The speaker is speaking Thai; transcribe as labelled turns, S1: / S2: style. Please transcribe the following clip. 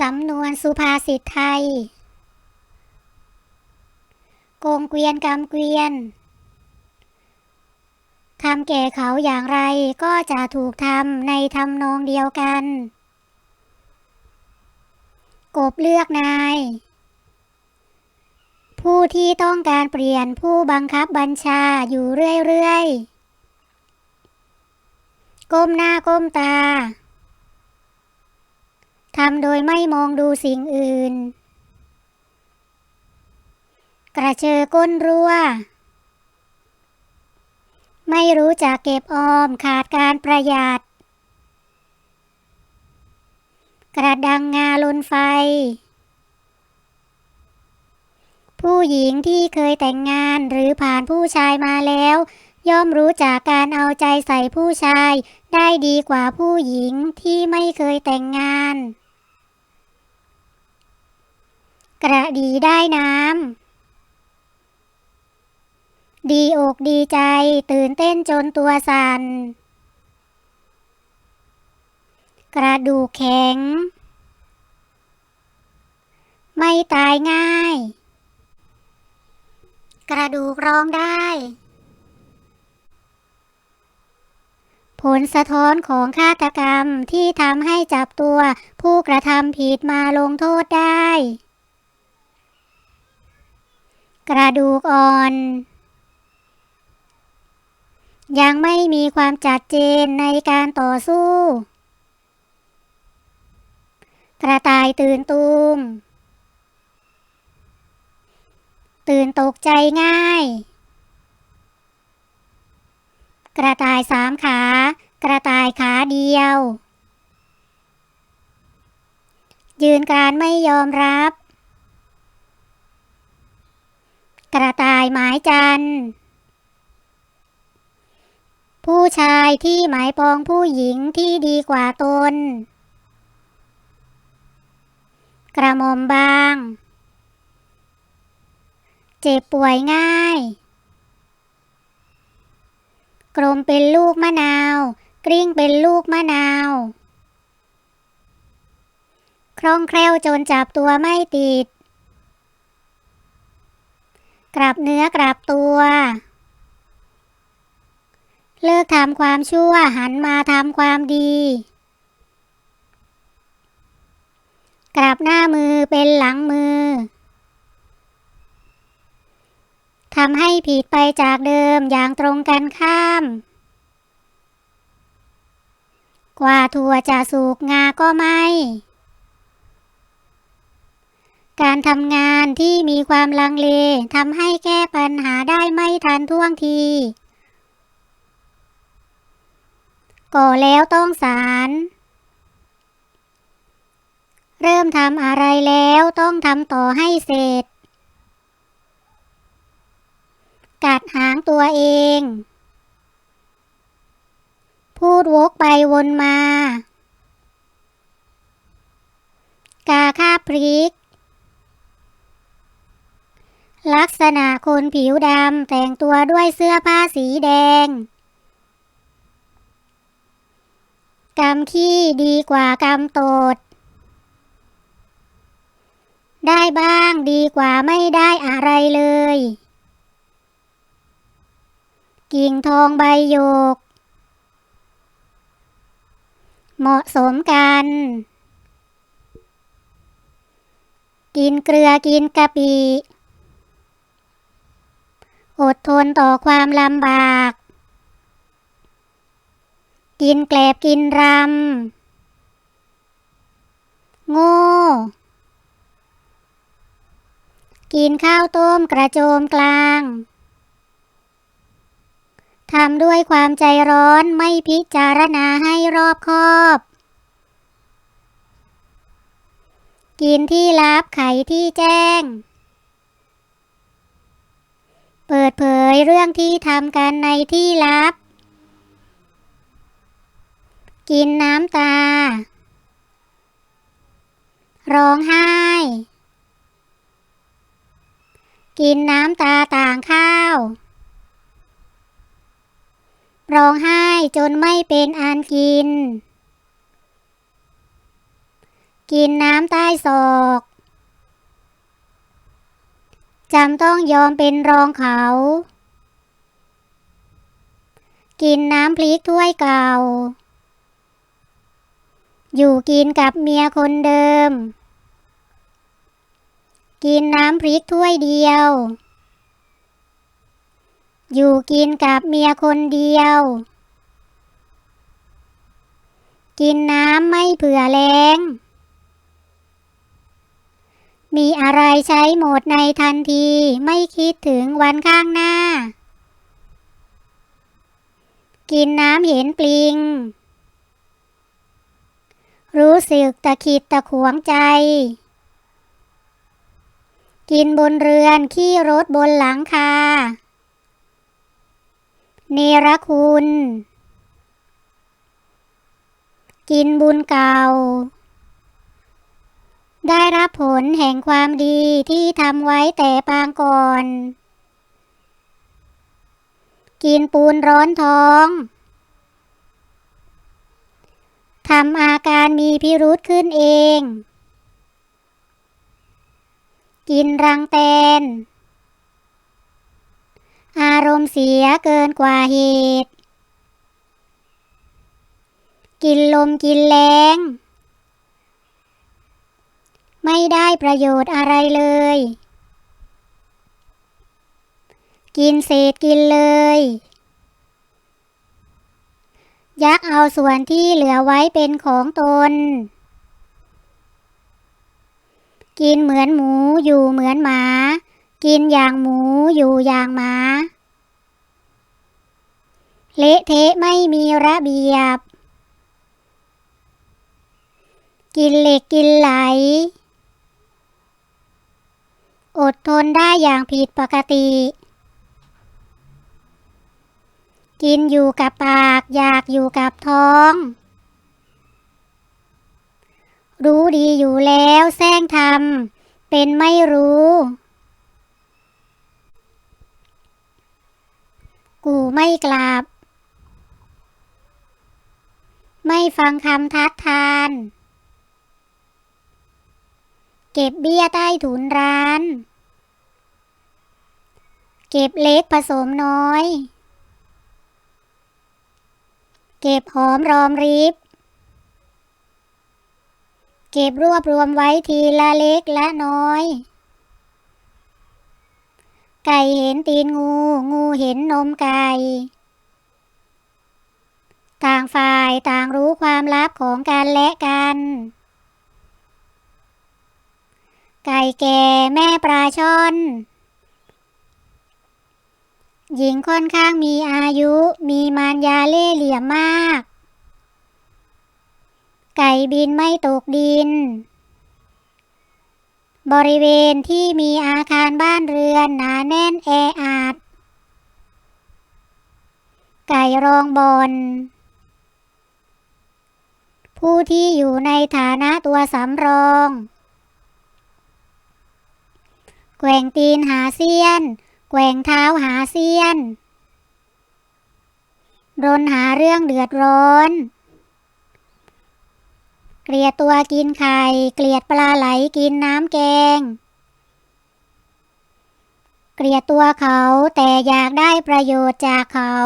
S1: สำนวนสุภาษิตไทย โกงเกวียนกำเกวียนทำแก่เขาอย่างไรก็จะถูกทำในทำนองเดียวกัน กบเลือกนาย ผู้ที่ต้องการเปลี่ยนผู้บังคับบัญชาอยู่เรื่อย ๆ ก้มหน้าก้มตา ทำโดยไม่มองดูสิ่งอื่น กระเชอก้นรั่ว ไม่รู้จักเก็บออมขาดการประหยัด กระดังงาลนไฟ ผู้หญิงที่เคยแต่งงานหรือผ่านผู้ชายมาแล้ว ย่อมรู้จากการเอาใจใส่ผู้ชายได้ดีกว่าผู้หญิงที่ไม่เคยแต่งงาน กระดีได้น้ำ ดีอกดีใจตื่นเต้นจนตัวสัน่น กระดูกแข็ง ไม่ตายง่าย กระดูกร้องได้ ผลสะท้อนของฆาตกรรมที่ทำให้จับตัวผู้กระทำผิดมาลงโทษได้ กระดูกอ่อน ยังไม่มีความจัดเจนในการต่อสู้ กระต่ายตื่นตูม ตื่นตกใจง่าย กระต่ายสามขา กระต่ายขาเดียว ยืนกรานไม่ยอมรับ กระต่ายหมายจันทร์ผู้ชายที่หมายปองผู้หญิงที่ดีกว่าตน กระหม่อมบาง เจ็บป่วยง่าย กลมเป็นลูกมะนาว กลิ้งเป็นลูกมะนาวคล่องแคล่วจนจับตัวไม่ติด กลับเนื้อกลับตัว เลิกทำความชั่วหันมาทำความดี กลับหน้ามือเป็นหลังมือทำให้ผิดไปจากเดิมอย่างตรงกันข้าม กว่าถั่วจะสุกงาก็ไม่ การทำงานที่มีความลังเลทำให้แก้ปัญหาได้ไม่ทันท่วงทีก่อแล้วต้องสาร เริ่มทำอะไรแล้วต้องทำต่อให้เสร็จ กัดหางตัวเอง พูดวกไปวนมา กาคาพริก ลักษณะคนผิวดำแต่งตัวด้วยเสื้อผ้าสีแดงกำขี้ดีกว่ากำตด ได้บ้างดีกว่าไม่ได้อะไรเลย กิ่งทองใบโยก เหมาะสมกัน กินเกลือกินกะปิ อดทนต่อความลำบาก กินแกลบกินรำ โง่ กินข้าวต้มกระโจมกลาง ทำด้วยความใจร้อนไม่พิจารณาให้รอบคอบ กินที่ลับไขที่แจ้ง เปิดเผยเรื่องที่ทำกันในที่ลับ กินน้ำตา ร้องไห้ กินน้ำตาต่างข้าว ร้องไห้จนไม่เป็นอันกิน กินน้ำใต้ศอก จำต้องยอมเป็นรองเขา กินน้ำพริกถ้วยเก่า อยู่กินกับเมียคนเดิม กินน้ำพริกถ้วยเดียว อยู่กินกับเมียคนเดียว กินน้ำไม่เผื่อแรง มีอะไรใช้หมดในทันที ไม่คิดถึงวันข้างหน้า กินน้ำเห็นปลิง รู้สึกตะขิดตะขวงใจ กินบนเรือนขี้รถบนหลังคา เนรคุณ กินบุญเก่า ได้รับผลแห่งความดีที่ทำไว้แต่ปางก่อน กินปูนร้อนท้องทำอาการมีพิรุษขึ้นเอง กินรังแตน อารมณ์เสียเกินกว่าเหตุ กินลมกินแรง ไม่ได้ประโยชน์อะไรเลย กินเศษกินเลย ยักเอาส่วนที่เหลือไว้เป็นของตน กินเหมือนหมูอยู่เหมือนหมา กินอย่างหมูอยู่อย่างหมาเละเทะไม่มีระเบียบ กินเหล็กกินไหล อดทนได้อย่างผิดปกติ กินอยู่กับปาก อยากอยู่กับท้อง รู้ดีอยู่แล้วแซงทำเป็นไม่รู้ กูไม่กลับ ไม่ฟังคำทัดทาน เก็บเบี้ยใต้ถุนร้าน เก็บเล็กผสมน้อย เก็บหอมรอมริบ เก็บรวบรวมไว้ทีละเล็กละน้อย ไก่เห็นตีนงู งูเห็นนมไก่ ต่างฝ่ายต่างรู้ความลับของกันและกัน ไก่แก่แม่ปลาช่อน หญิงค่อนข้างมีอายุมีมารยาเล่เหลี่ยมมาก ไก่บินไม่ตกดิน บริเวณที่มีอาคารบ้านเรือนหนาแน่นแออัดไก่รองบอลผู้ที่อยู่ในฐานะตัวสำรอง แกว่งตีนหาเซียน แกว่งเท้าหาเซียน รนหาเรื่องเดือดร้อน เกลียดตัวกินไข่ เกลียดปลาไหลกินน้ำแกง เกลียดตัวเขาแต่อยากได้ประโยชน์จากเขา